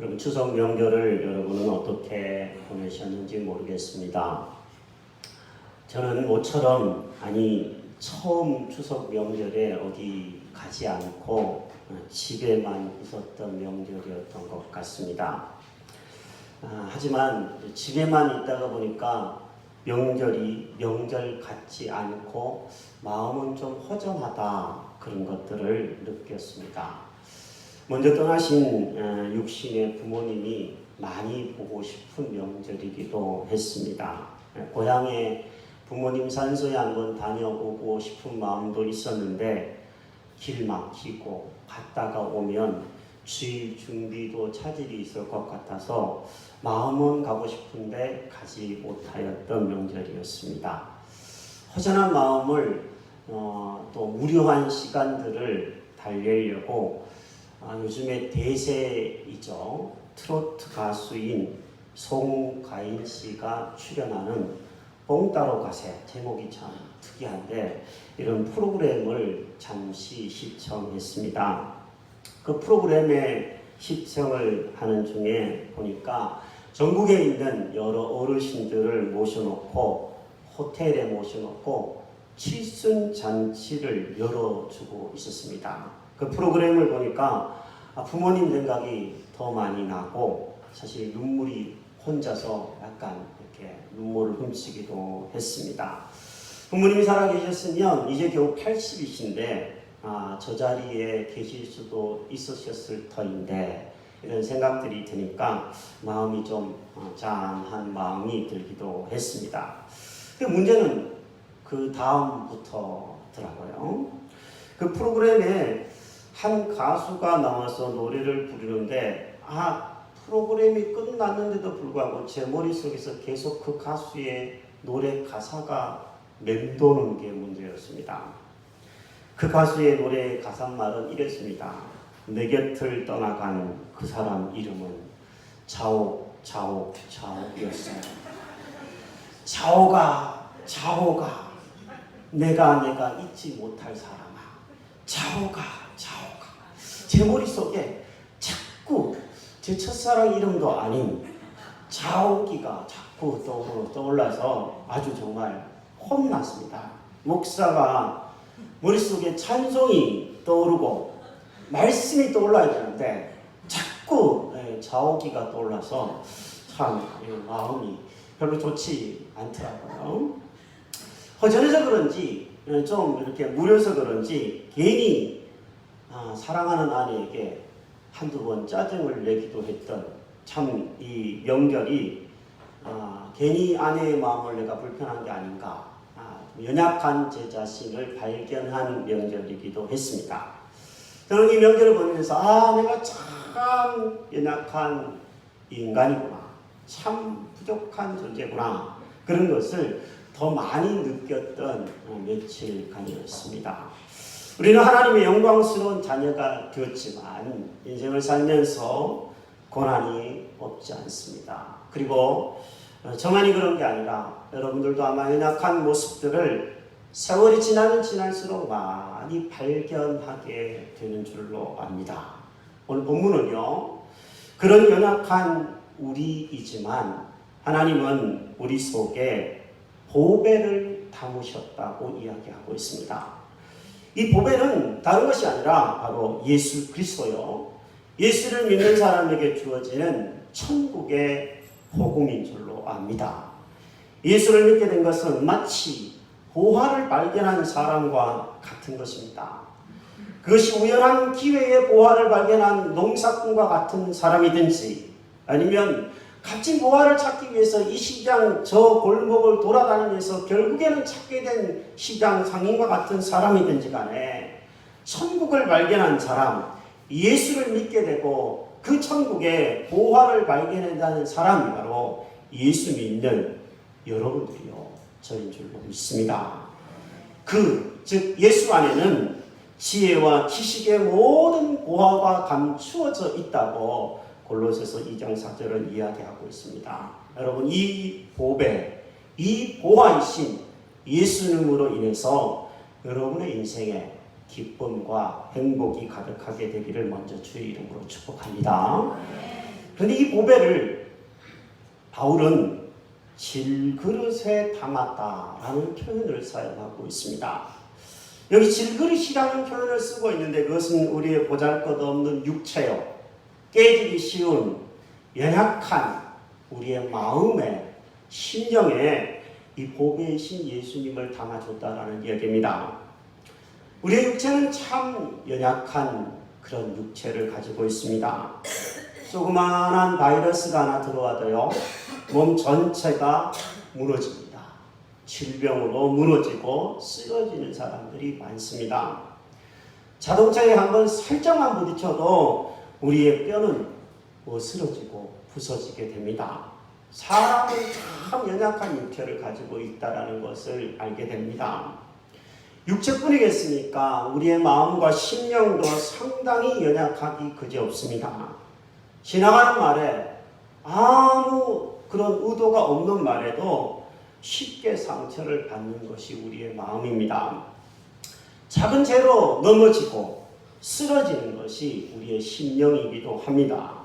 여러분 추석 명절을 여러분은 어떻게 보내셨는지 모르겠습니다. 저는 모처럼 아니 처음 추석 명절에 어디 가지 않고 집에만 있었던 명절이었던 것 같습니다. 아, 하지만 집에만 있다가 보니까 명절이 명절 같지 않고 마음은 좀 허전하다 그런 것들을 느꼈습니다. 먼저 떠나신 어, 육신의 부모님이 많이 보고 싶은 명절이기도 했습니다. 고향에 부모님 산소에 한번 다녀오고 싶은 마음도 있었는데 길 막히고 갔다가 오면 주일 준비도 차질이 있을 것 같아서 마음은 가고 싶은데 가지 못하였던 명절이었습니다. 허전한 마음을 어, 또 무료한 시간들을 달래려고 아, 요즘에 대세이죠. 트로트 가수인 송가인 씨가 출연하는 뽕 따로 가세 제목이 참 특이한데 이런 프로그램을 잠시 시청했습니다. 그 프로그램에 시청을 하는 중에 보니까 전국에 있는 여러 어르신들을 모셔놓고 호텔에 모셔놓고 칠순 잔치를 열어주고 있었습니다. 그 프로그램을 보니까 아, 부모님 생각이 더 많이 나고 사실 눈물이 혼자서 약간 이렇게 눈물을 훔치기도 했습니다. 부모님이 살아계셨으면 이제 겨우 80이신데 아, 저 자리에 계실 수도 있으셨을 터인데 이런 생각들이 드니까 마음이 좀 어, 짠한 마음이 들기도 했습니다. 그 문제는 그 다음부터더라고요. 그 프로그램에 한 가수가 나와서 노래를 부르는데 아 프로그램이 끝났는데도 불구하고 제 머릿속에서 계속 그 가수의 노래 가사가 맴도는 게 문제였습니다. 그 가수의 노래 가사말은 이랬습니다. 내 곁을 떠나간 그 사람 이름은 자오 자오 자오였어요. 자오가 자오가 내가 내가 잊지 못할 사람아 자오가 자오가 제 머릿속에 자꾸 제 첫사랑 이름도 아닌 자오기가 자꾸 떠올라서 아주 정말 혼났습니다. 목사가 머릿속에 찬송이 떠오르고 말씀이 떠올라야 되는데 자꾸 예, 자오기가 떠올라서 참 예, 마음이 별로 좋지 않더라고요. 허전해서 그런지 예, 좀 이렇게 무려서 그런지 괜히 아, 사랑하는 아내에게 한두 번 짜증을 내기도 했던 참이 명절이 아, 괜히 아내의 마음을 내가 불편한 게 아닌가 아, 연약한 제 자신을 발견한 명절이기도 했습니다. 저는 이 명절을 보면서 아 내가 참 연약한 인간이구나 참 부족한 존재구나 그런 것을 더 많이 느꼈던 어, 며칠간이었습니다. 우리는 하나님의 영광스러운 자녀가 되었지만 인생을 살면서 고난이 없지 않습니다. 그리고 어, 저만이 그런 게 아니라 여러분들도 아마 연약한 모습들을 세월이 지나면 지날수록 많이 발견하게 되는 줄로 압니다. 오늘 본문은요, 그런 연약한 우리이지만 하나님은 우리 속에 보배를 담으셨다고 이야기하고 있습니다. 이 보배는 다른 것이 아니라 바로 예수 그리스도요. 예수를 믿는 사람에게 주어지는 천국의 복음인 줄로 압니다. 예수를 믿게 된 것은 마치 보화를 발견한 사람과 같은 것입니다. 그것이 우연한 기회에 보화를 발견한 농사꾼과 같은 사람이든지 아니면 값진 보화를 찾기 위해서 이 시장 저 골목을 돌아다니면서 결국에는 찾게 된 시장 상인과 같은 사람이든지 간에 천국을 발견한 사람, 예수를 믿게 되고 그 천국에 보화를 발견한다는 사람이 바로 예수 믿는 여러분들이요. 저인 줄로 믿습니다. 그, 즉, 예수 안에는 지혜와 지식의 모든 보화가 감추어져 있다고 골로새서 2장 4절을 이야기하고 있습니다. 여러분 이 보배, 이 보화이신 예수님으로 인해서 여러분의 인생에 기쁨과 행복이 가득하게 되기를 먼저 주의 이름으로 축복합니다. 그런데 이 보배를 바울은 질그릇에 담았다라는 표현을 사용하고 있습니다. 여기 질그릇이라는 표현을 쓰고 있는데 그것은 우리의 보잘것없는 육체요. 깨지기 쉬운 연약한 우리의 마음에 심령에 이 보배이신 예수님을 담아줬다라는 이야기입니다. 우리의 육체는 참 연약한 그런 육체를 가지고 있습니다. 조그마한 바이러스가 하나 들어와도요, 몸 전체가 무너집니다. 질병으로 무너지고 쓰러지는 사람들이 많습니다. 자동차에 한번 살짝만 부딪혀도 우리의 뼈는 뭐 쓰러지고 부서지게 됩니다. 사람은 참 연약한 육체를 가지고 있다라는 것을 알게 됩니다. 육체뿐이겠습니까? 우리의 마음과 심령도 상당히 연약하기 그지없습니다. 지나가는 말에 아무 그런 의도가 없는 말에도 쉽게 상처를 받는 것이 우리의 마음입니다. 작은 죄로 넘어지고 쓰러지는 것이 우리의 심령이기도 합니다.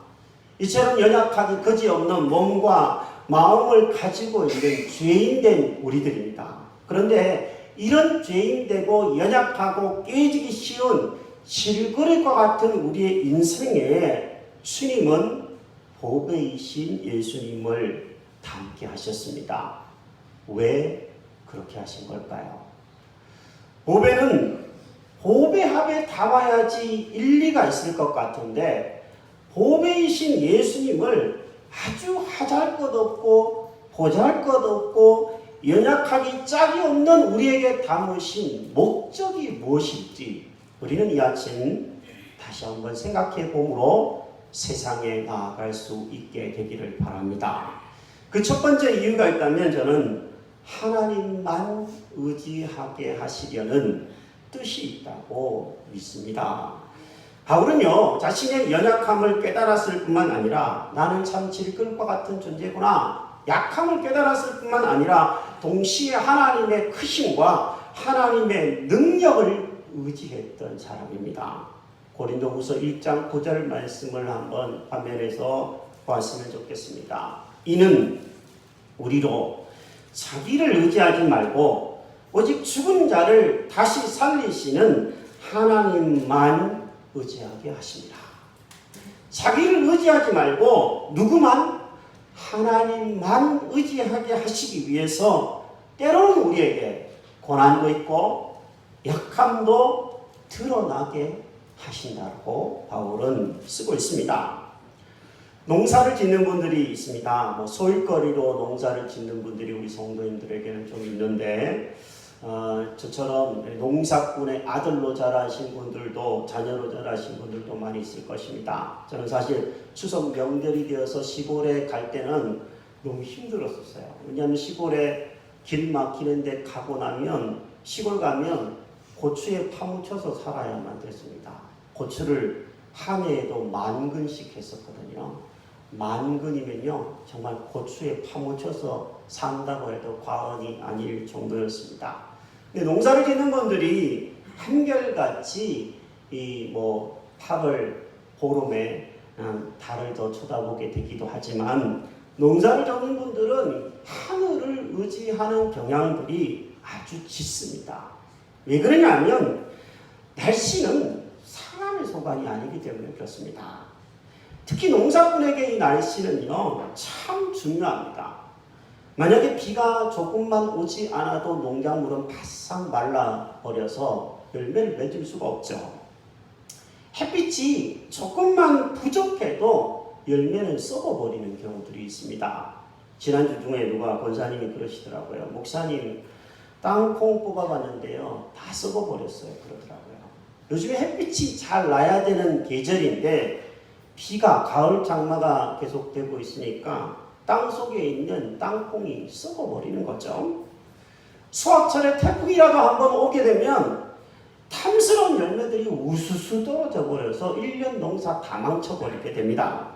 이처럼 연약하기 그지없는 몸과 마음을 가지고 있는 죄인된 우리들입니다. 그런데 이런 죄인되고 연약하고 깨지기 쉬운 질그릇과 같은 우리의 인생에 주님은 보배이신 예수님을 담게 하셨습니다. 왜 그렇게 하신 걸까요? 보배는 보배합에 담아야지 일리가 있을 것 같은데 보배이신 예수님을 아주 하잘 것 없고 보잘 것 없고 연약하기 짝이 없는 우리에게 담으신 목적이 무엇일지 우리는 이 아침 다시 한번 생각해 보므로 세상에 나아갈 수 있게 되기를 바랍니다. 그 첫 번째 이유가 있다면 저는 하나님만 의지하게 하시려는 뜻이 있다고 믿습니다. 바울은요, 자신의 연약함을 깨달았을 뿐만 아니라 나는 참 질끈과 같은 존재구나. 약함을 깨달았을 뿐만 아니라 동시에 하나님의 크심과 하나님의 능력을 의지했던 사람입니다. 고린도후서 1장 9절 말씀을 한번 화면에서 보았으면 좋겠습니다. 이는 우리로 자기를 의지하지 말고 오직 죽은 자를 다시 살리시는 하나님만 의지하게 하십니다. 자기를 의지하지 말고 누구만 하나님만 의지하게 하시기 위해서 때로는 우리에게 고난도 있고 약함도 드러나게 하신다고 바울은 쓰고 있습니다. 농사를 짓는 분들이 있습니다. 뭐 소일거리로 농사를 짓는 분들이 우리 성도님들에게는 좀 있는데 어, 저처럼 농사꾼의 아들로 자라신 분들도 자녀로 자라신 분들도 많이 있을 것입니다. 저는 사실 추석 명절이 되어서 시골에 갈 때는 너무 힘들었었어요. 왜냐하면 시골에 길 막히는데 가고 나면 시골 가면 고추에 파묻혀서 살아야만 됐습니다. 고추를 한 해에도 만 근씩 했었거든요. 만 근이면요 정말 고추에 파묻혀서 산다고 해도 과언이 아닐 정도였습니다. 농사를 짓는 분들이 한결같이 이뭐 8월 보름에 음, 달을 더 쳐다보게 되기도 하지만 농사를 짓는 분들은 하늘을 의지하는 경향들이 아주 짙습니다. 왜 그러냐면 날씨는 사람의 소관이 아니기 때문에 그렇습니다. 특히 농사꾼에게 이 날씨는요 참 중요합니다. 만약에 비가 조금만 오지 않아도 농작물은 바싹 말라버려서 열매를 맺을 수가 없죠. 햇빛이 조금만 부족해도 열매는 썩어버리는 경우들이 있습니다. 지난주 중에 누가 권사님이 그러시더라고요. 목사님 땅콩 뽑아봤는데요. 다 썩어버렸어요. 그러더라고요. 요즘에 햇빛이 잘 나야 되는 계절인데 비가 가을 장마가 계속되고 있으니까 땅 속에 있는 땅콩이 썩어버리는 거죠. 수확철에 태풍이라도 한번 오게 되면 탐스러운 열매들이 우수수 떨어져 버려서 1년 농사 다 망쳐버리게 됩니다.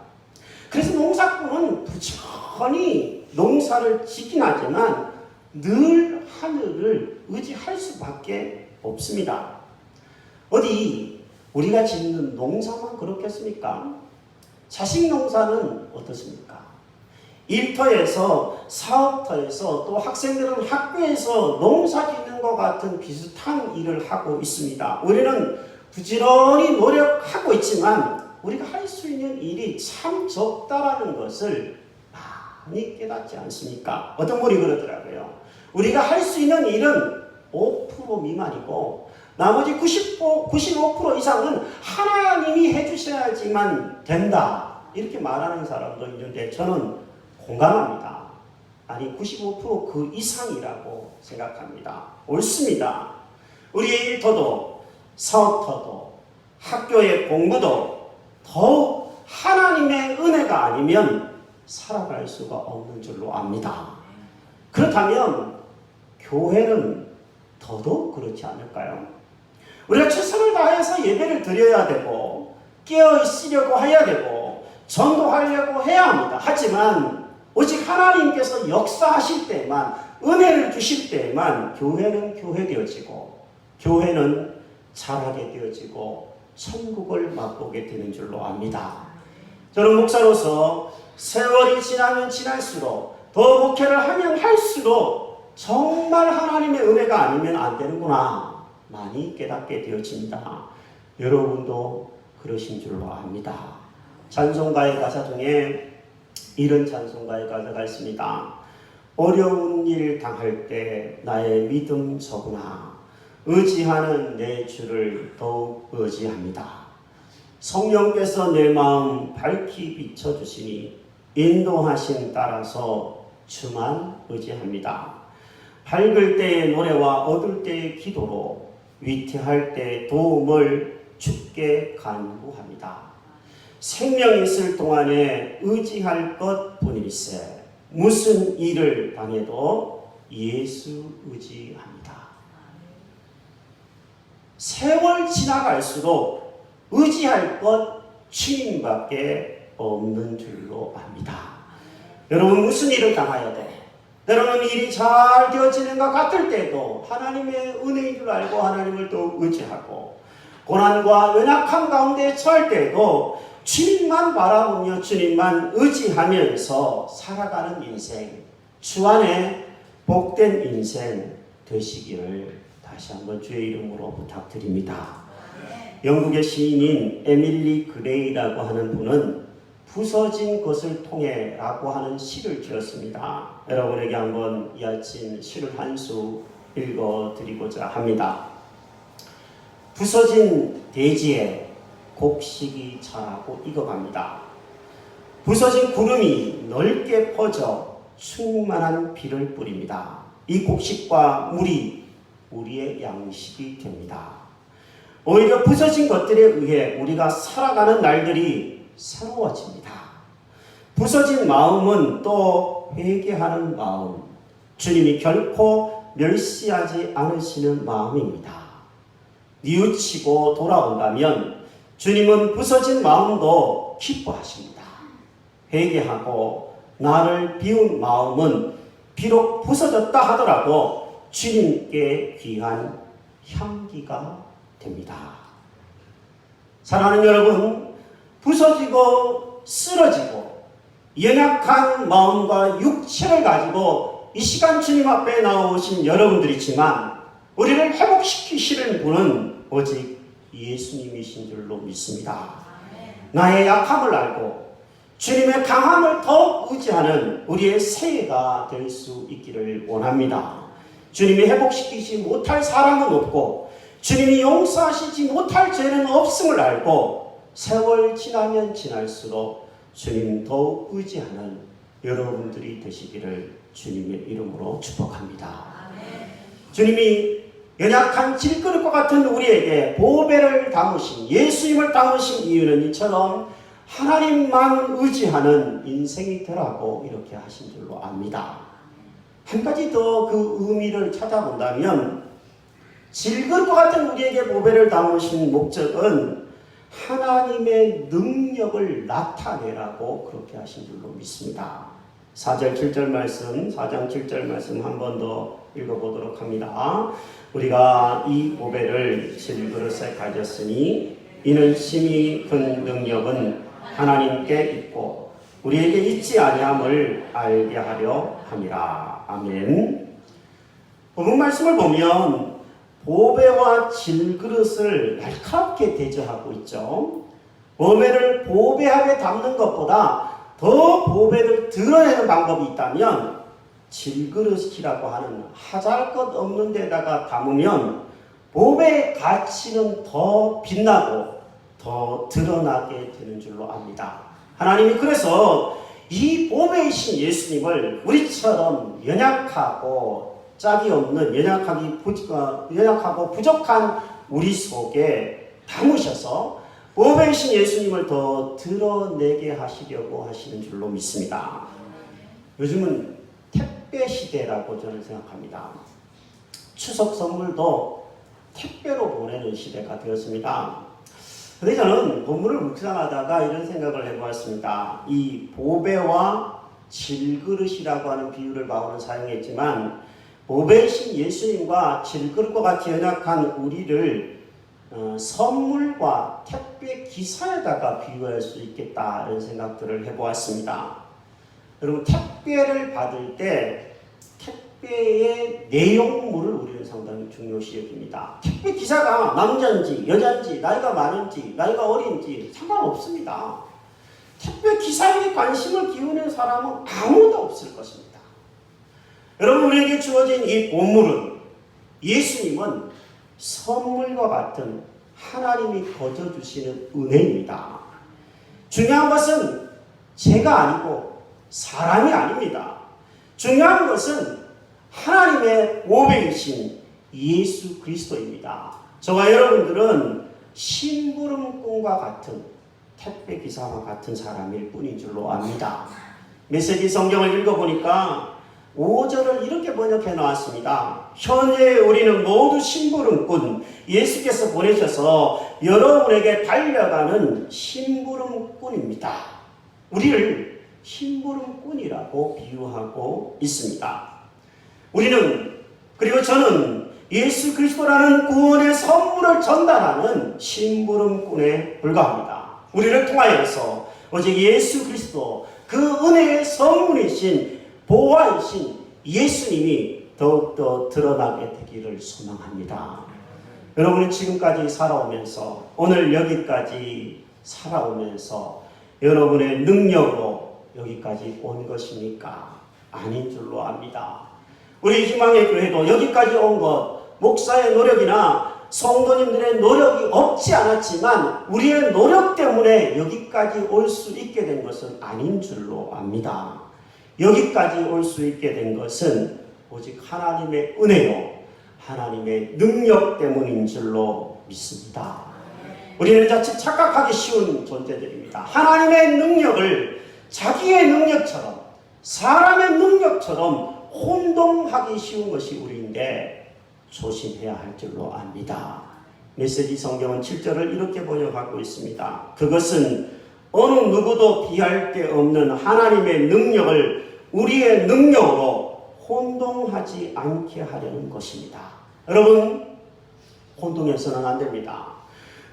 그래서 농사꾼은 부지런히 농사를 짓긴 하지만 늘 하늘을 의지할 수밖에 없습니다. 어디 우리가 짓는 농사만 그렇겠습니까? 자식 농사는 어떻습니까? 일터에서 사업터에서 또 학생들은 학교에서 농사 짓는 것 같은 비슷한 일을 하고 있습니다. 우리는 부지런히 노력하고 있지만 우리가 할 수 있는 일이 참 적다라는 것을 많이 깨닫지 않습니까? 어떤 분이 그러더라고요. 우리가 할 수 있는 일은 5% 미만이고 나머지 90%, 95% 이상은 하나님이 해주셔야지만 된다. 이렇게 말하는 사람도 있는데 저는 공감합니다. 아니 95%그 이상이라고 생각합니다. 옳습니다. 우리의 일터도 사업터도 학교의 공부도 더욱 하나님의 은혜가 아니면 살아갈 수가 없는 줄로 압니다. 그렇다면 교회는 더더욱 그렇지 않을까요? 우리가 최선을 다해서 예배를 드려야 되고 깨어 있으려고 해야 되고 전도하려고 해야 합니다. 하지만 오직 하나님께서 역사하실 때만 은혜를 주실 때만 교회는 교회 되어지고 교회는 자라게 되어지고 천국을 맛보게 되는 줄로 압니다. 저는 목사로서 세월이 지나면 지날수록 더 목회를 하면 할수록 정말 하나님의 은혜가 아니면 안 되는구나 많이 깨닫게 되어집니다. 여러분도 그러신 줄로 압니다. 찬송가의 가사 중에 이런 찬송가의 가사가 있습니다. 어려운 일 당할 때 나의 믿음 적으나 의지하는 내 주를 더욱 의지합니다. 성령께서 내 마음 밝히 비춰주시니 인도하심 따라서 주만 의지합니다. 밝을 때의 노래와 어둘 때의 기도로 위태할 때 도움을 주께 간구합니다. 생명 있을 동안에 의지할 것 뿐일세 무슨 일을 당해도 예수 의지합니다. 세월 지나갈수록 의지할 것 주님밖에 없는 줄로 압니다. 여러분 무슨 일을 당하여도 여러분 일이 잘 되어지는 것 같을 때도 하나님의 은혜인 줄 알고 하나님을 또 의지하고 고난과 연약함 가운데 처할 때도 주님만 바라보며 주님만 의지하면서 살아가는 인생 주 안에 복된 인생 되시기를 다시 한번 주의 이름으로 부탁드립니다. 영국의 시인인 에밀리 그레이라고 하는 분은 부서진 것을 통해 라고 하는 시를 지었습니다. 여러분에게 한번 이 아침 시를 한 수 읽어 드리고자 합니다. 부서진 대지에 곡식이 자라고 익어갑니다. 부서진 구름이 넓게 퍼져 충만한 비를 뿌립니다. 이 곡식과 물이 우리의 양식이 됩니다. 오히려 부서진 것들에 의해 우리가 살아가는 날들이 새로워집니다. 부서진 마음은 또 회개하는 마음, 주님이 결코 멸시하지 않으시는 마음입니다. 뉘우치고 돌아온다면 주님은 부서진 마음도 기뻐하십니다. 회개하고 나를 비운 마음은 비록 부서졌다 하더라도 주님께 귀한 향기가 됩니다. 사랑하는 여러분, 부서지고 쓰러지고 연약한 마음과 육체를 가지고 이 시간 주님 앞에 나오신 여러분들이지만 우리를 회복시키시는 분은 오직 예수님이신 줄로 믿습니다. 나의 약함을 알고 주님의 강함을 더 의지하는 우리의 새해가 될 수 있기를 원합니다. 주님이 회복시키지 못할 사람은 없고 주님이 용서하시지 못할 죄는 없음을 알고 세월 지나면 지날수록 주님 더욱 의지하는 여러분들이 되시기를 주님의 이름으로 축복합니다. 주님이 연약한 질그릇과 같은 우리에게 보배를 담으신 예수님을 담으신 이유는 이처럼 하나님만 의지하는 인생이 되라고 이렇게 하신 줄로 압니다. 한 가지 더 그 의미를 찾아본다면 질그릇과 같은 우리에게 보배를 담으신 목적은 하나님의 능력을 나타내라고 그렇게 하신 줄로 믿습니다. 4절 7절 말씀, 4장 7절 말씀 한 번 더 읽어보도록 합니다. 우리가 이 보배를 질그릇에 가졌으니 이는 심히 큰 능력은 하나님께 있고 우리에게 있지 아니함을 알게 하려 함이라. 아멘. 본문 말씀을 보면 보배와 질그릇을 날카롭게 대조하고 있죠. 보배를 보배하게 담는 것보다 더 보배를 드러내는 방법이 있다면 질그릇이라고 하는 하잘 것 없는 데다가 담으면 보배의 가치는 더 빛나고 더 드러나게 되는 줄로 압니다. 하나님이 그래서 이 보배이신 예수님을 우리처럼 연약하고 짝이 없는 연약하기 부, 어, 연약하고 부족한 우리 속에 담으셔서 보배이신 예수님을 더 드러내게 하시려고 하시는 줄로 믿습니다. 요즘은 택배 시대라고 저는 생각합니다. 추석 선물도 택배로 보내는 시대가 되었습니다. 근데 저는 본문을 묵상하다가 이런 생각을 해보았습니다. 이 보배와 질그릇이라고 하는 비유를 바울은 사용했지만 보배이신 예수님과 질그릇과 같이 연약한 우리를 어, 선물과 택배 기사에다가 비유할 수 있겠다 이런 생각들을 해보았습니다. 여러분 택배를 받을 때 택배의 내용물을 우리는 상당히 중요시 여깁니다. 택배 기사가 남자인지 여자인지 나이가 많은지 나이가 어린지 상관없습니다. 택배 기사에게 관심을 기울이는 사람은 아무도 없을 것입니다. 여러분 우리에게 주어진 이 보물은 예수님은 선물과 같은 하나님이 거저 주시는 은혜입니다. 중요한 것은 제가 아니고 사람이 아닙니다. 중요한 것은 하나님의 보배이신 예수 그리스도입니다. 저와 여러분들은 심부름꾼과 같은 택배 기사와 같은 사람일 뿐인 줄로 압니다. 메시지 성경을 읽어보니까 5절을 이렇게 번역해 놓았습니다. 현재 우리는 모두 심부름꾼 예수께서 보내셔서 여러분에게 달려가는 심부름꾼입니다. 우리를 심부름꾼이라고 비유하고 있습니다. 우리는 그리고 저는 예수 그리스도라는 구원의 선물을 전달하는 심부름꾼에 불과합니다. 우리를 통하여서 오직 예수 그리스도 그 은혜의 선물이신 보화이신 예수님이 더욱더 드러나게 되기를 소망합니다. 여러분이 지금까지 살아오면서 오늘 여기까지 살아오면서 여러분의 능력으로 여기까지 온 것입니까? 아닌 줄로 압니다. 우리 희망의 교회도 여기까지 온 것, 목사의 노력이나 성도님들의 노력이 없지 않았지만 우리의 노력 때문에 여기까지 올 수 있게 된 것은 아닌 줄로 압니다. 여기까지 올 수 있게 된 것은 오직 하나님의 은혜요, 하나님의 능력 때문인 줄로 믿습니다. 우리는 자칫 착각하기 쉬운 존재들입니다. 하나님의 능력을 자기의 능력처럼, 사람의 능력처럼 혼동하기 쉬운 것이 우리인데 조심해야 할 줄로 압니다. 메시지 성경은 7절을 이렇게 번역하고 있습니다. 그것은 어느 누구도 비할 데 없는 하나님의 능력을 우리의 능력으로 혼동하지 않게 하려는 것입니다. 여러분, 혼동해서는 안 됩니다.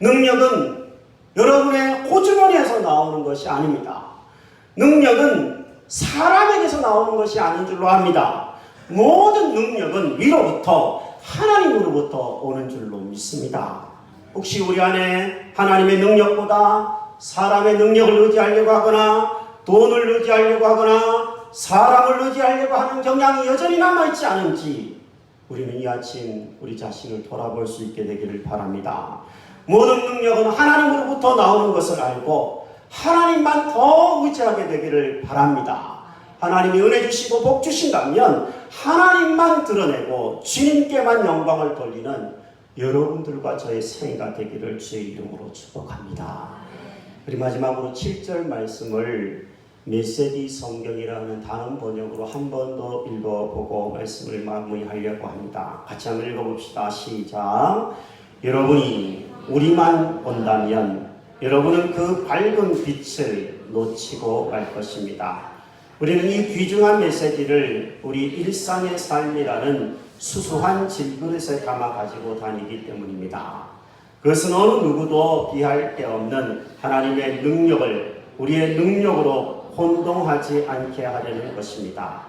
능력은 여러분의 호주머니에서 나오는 것이 아닙니다. 능력은 사람에게서 나오는 것이 아닌 줄로 압니다. 모든 능력은 위로부터 하나님으로부터 오는 줄로 믿습니다. 혹시 우리 안에 하나님의 능력보다 사람의 능력을 의지하려고 하거나 돈을 의지하려고 하거나 사람을 의지하려고 하는 경향이 여전히 남아있지 않은지 우리는 이 아침 우리 자신을 돌아볼 수 있게 되기를 바랍니다. 모든 능력은 하나님으로부터 나오는 것을 알고 하나님만 더 의지하게 되기를 바랍니다. 하나님이 은혜 주시고 복 주신다면 하나님만 드러내고 주님께만 영광을 돌리는 여러분들과 저의 생애가 되기를 주의 이름으로 축복합니다. 그리고 마지막으로 7절 말씀을 메시지 성경이라는 단원 번역으로 한 번 더 읽어보고 말씀을 마무리하려고 합니다. 같이 한번 읽어봅시다. 시작. 여러분이 우리만 본다면 여러분은 그 밝은 빛을 놓치고 말 것입니다. 우리는 이 귀중한 메시지를 우리 일상의 삶이라는 수수한 질그릇에 담아 가지고 다니기 때문입니다. 그것은 어느 누구도 비할 데 없는 하나님의 능력을 우리의 능력으로 혼동하지 않게 하려는 것입니다.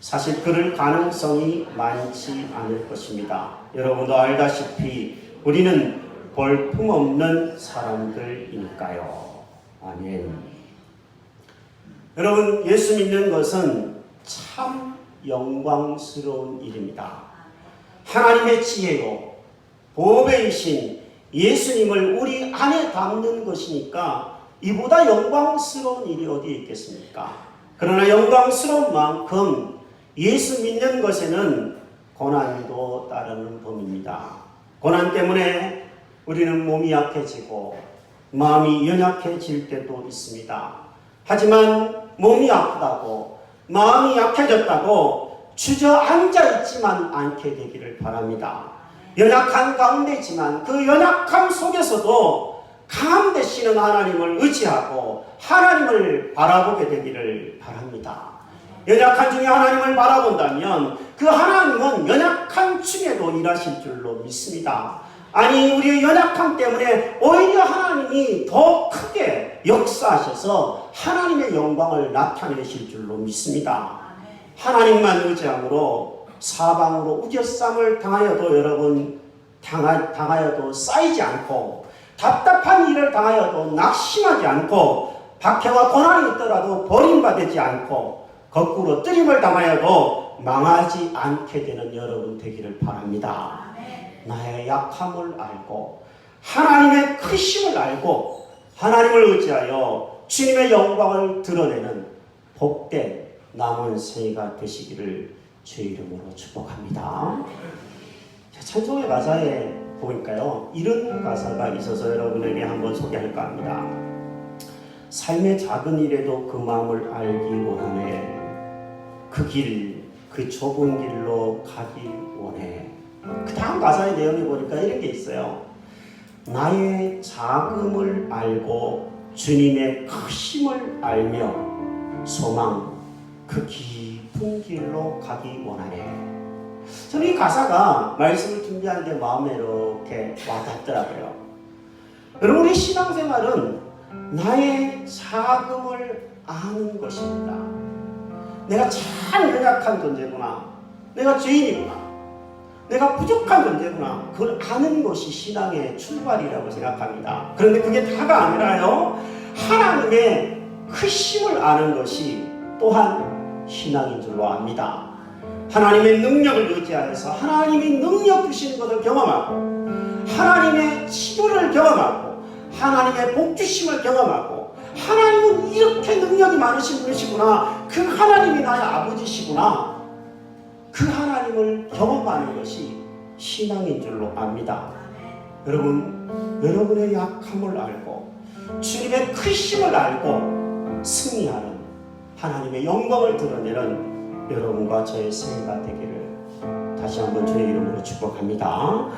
사실 그럴 가능성이 많지 않을 것입니다. 여러분도 알다시피 우리는 볼품없는 사람들이니까요. 아멘. 여러분, 예수 믿는 것은 참 영광스러운 일입니다. 하나님의 지혜요, 보배이신 예수님을 우리 안에 담는 것이니까 이보다 영광스러운 일이 어디 있겠습니까? 그러나 영광스러운 만큼 예수 믿는 것에는 고난도 따르는 법입니다. 고난 때문에 우리는 몸이 약해지고 마음이 연약해질 때도 있습니다. 하지만 몸이 아프다고 마음이 약해졌다고 주저앉아 있지만 않게 되기를 바랍니다. 연약한 가운데지만 그 연약함 속에서도 강함 되시는 하나님을 의지하고 하나님을 바라보게 되기를 바랍니다. 연약한 중에 하나님을 바라본다면 그 하나님은 연약한 중에도 일하실 줄로 믿습니다. 아니 우리의 연약함 때문에 오히려 하나님이 더 크게 역사하셔서 하나님의 영광을 나타내실 줄로 믿습니다. 하나님만 의지함으로 사방으로 우겨쌈을 당하여도 여러분 당하, 당하여도 쌓이지 않고 답답한 일을 당하여도 낙심하지 않고 박해와 고난이 있더라도 버림받지 않고 거꾸로 뜨림을 당하여도 망하지 않게 되는 여러분 되기를 바랍니다. 나의 약함을 알고 하나님의 크심을 알고 하나님을 의지하여 주님의 영광을 드러내는 복된 남은 생애가 되시기를 주 이름으로 축복합니다. 자, 찬송의 가사에 보니까요 이런 가사가 있어서 여러분에게 한번 소개할까 합니다. 삶의 작은 일에도 그 마음을 알기 원하네. 그 길, 그 좁은 길로 가기 원해. 그 다음 가사의 내용에 보니까 이런 게 있어요. 나의 작음을 알고 주님의 크심을 알며 소망 그 깊은 길로 가기 원하네. 저는 이 가사가 말씀을 준비하는데 마음에 이렇게 와닿더라고요. 여러분 우리 신앙생활은 나의 작음을 아는 것입니다. 내가 참 연약한 존재구나. 내가 죄인이구나. 내가 부족한 존재구나. 그걸 아는 것이 신앙의 출발이라고 생각합니다. 그런데 그게 다가 아니라요. 하나님의 크심을 아는 것이 또한 신앙인 줄로 압니다. 하나님의 능력을 의지하여서 하나님이 능력 주시는 것을 경험하고 하나님의 치료를 경험하고 하나님의 복주심을 경험하고 하나님은 이렇게 능력이 많으신 분이시구나 그 하나님이 나의 아버지시구나 그 하나님을 경험하는 것이 신앙인 줄로 압니다 여러분 여러분의 약함을 알고 주님의 크심을 알고 승리하는 하나님의 영광을 드러내는 여러분과 저의 생애가 되기를 다시 한번 주의 이름으로 축복합니다.